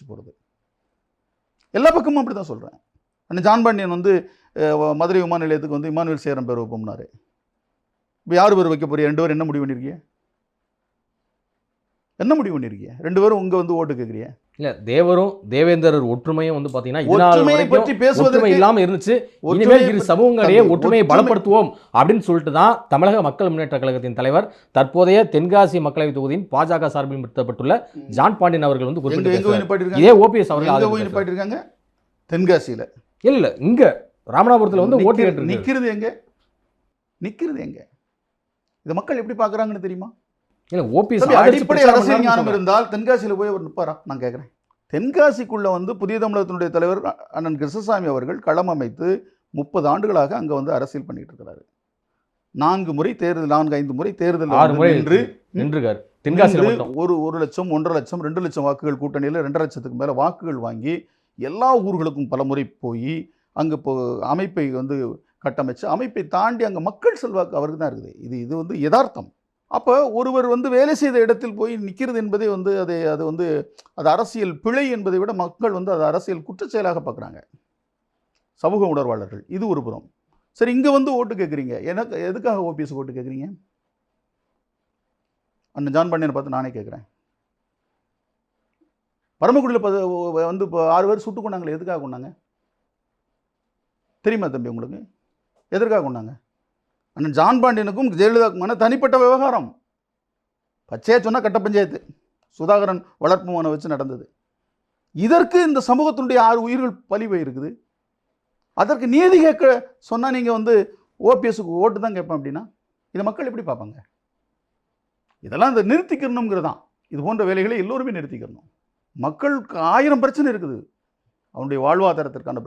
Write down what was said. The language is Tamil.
வச்சு போகிறது எல்லா பக்கமும் அப்படி தான் சொல்கிறேன் அண்ணன் ஜான் பாண்டியன் வந்து மதுரை விமான நிலையத்துக்கு வந்து இமானுவேல் சேரம் பேர் வைப்போம்னாரு இப்போ யார் பேர் வைக்க போறீங்க? ரெண்டு பேரும் என்ன முடிவு பண்ணியிருக்கீங்க என்ன முடிவு பண்ணியிருக்கீங்க ரெண்டு பேரும் உங்க வந்து ஓட்டு கேட்குறீங்க இல்ல தேவரும் தேவேந்திரர் ஒற்றுமையும் வந்து பாத்தீங்கன்னா வரைக்கும் பற்றி பேசுவதற்கு இல்லாம இருந்துச்சு. இனிமேல் இரு சமூகங்களிடையே ஒற்றுமையை ஒற்றுமை- பலப்படுத்துவோம் அப்படின்னு சொல்லிட்டு தான் தமிழக மக்கள் முன்னேற்ற கழகத்தின் தலைவர் தற்போதைய தென்காசி மக்களவை தொகுதியின் பாஜக சார்பில் நிறுத்தப்பட்டுள்ள ஜான் பாண்டியன் அவர்கள் வந்து குறிப்பிட்டு இதே ஓபிஎஸ் அவர்கள் தென்காசியில. இல்ல இங்க ராமநாதபுரத்துல வந்து ஓட்டு நிக்கிறது எங்க? நிக்கிறது எங்க? இதை மக்கள் எப்படி பாக்குறாங்கன்னு தெரியுமா? இல்ல ஓபிஎஸ் அடிப்படை அரசியல் ஞானம் இருந்தால் தென்காசியில போய் அவர் நிப்பாரா? நான் கேட்குறேன் தென்காசிக்குள்ள வந்து புதிய தமிழகத்தினுடைய தலைவர் அண்ணன் கிருஷ்ணசாமி அவர்கள் களம் அமைத்து முப்பது ஆண்டுகளாக அங்க வந்து அரசியல் பண்ணிட்டு இருக்கிறாரு. நான்கு முறை தேர்தல் நான்கு ஐந்து முறை தேர்தல் ஆறு முறை நின்று நின்றுகார். தென்காசியில ஒரு ஒரு லட்சம் ஒன்றரை லட்சம் ரெண்டு லட்சம் வாக்குகள் கூட்டணியில் ரெண்டரை லட்சத்துக்கு மேலே வாக்குகள் வாங்கி எல்லா ஊர்களுக்கும் பல முறை போய் அங்கே இப்போ அமைப்பை வந்து கட்டமைச்சு அமைப்பை தாண்டி அங்கே மக்கள் செல்வாக்கு அவருக்கு தான் இருக்குது. இது இது வந்து யதார்த்தம். அப்போ ஒருவர் வந்து வேலை செய்த இடத்தில் போய் நிற்கிறது என்பதே வந்து அதை அது வந்து அது அரசியல் பிழை என்பதை விட மக்கள் வந்து அது அரசியல் குற்றச்செயலாக பார்க்குறாங்க. சமூக உணர்வாளர்கள் இது ஒரு புறம். சரி இங்கே வந்து ஓட்டு கேட்குறீங்க. எனக்கு எதுக்காக ஓபிஎஸ் ஓட்டு கேட்குறீங்க? அண்ணன் ஜான் பாண்டியனை பார்த்து நானே கேட்குறேன். பரமக்குடியில் வந்து இப்போ ஆறு பேர் சுட்டு கொண்டாங்களே எதுக்காக கொண்டாங்க? தெரியுமா தம்பி உங்களுக்கு? எதற்காக கொண்டாங்க? அண்ணன் ஜான் பாண்டியனுக்கும் ஜெயலலிதாக்குமான தனிப்பட்ட விவகாரம். பச்சையாக சொன்னால் கட்ட பஞ்சாயத்து. சுதாகரன் வளர்ப்பு மனை வச்சு நடந்தது. இதற்கு இந்த சமூகத்தினுடைய ஆறு உயிர்கள் பலி இருக்குது. அதற்கு நீதி கேட்க சொன்னால் நீங்கள் வந்து ஓபிஎஸ்க்கு ஓட்டு தான் கேட்பேன் அப்படின்னா இதை மக்கள் எப்படி பார்ப்பாங்க? இதெல்லாம் இந்த நிறுத்திக்கிறணுங்கிறது தான் இது போன்ற வேலைகளை எல்லோருமே நிறுத்திக்கிறணும் மக்களுக்கு ஆயிரம் பிரச்சனை இருக்குது. அவனுடைய வாழ்வாதாரத்திற்கான பிரச்சனை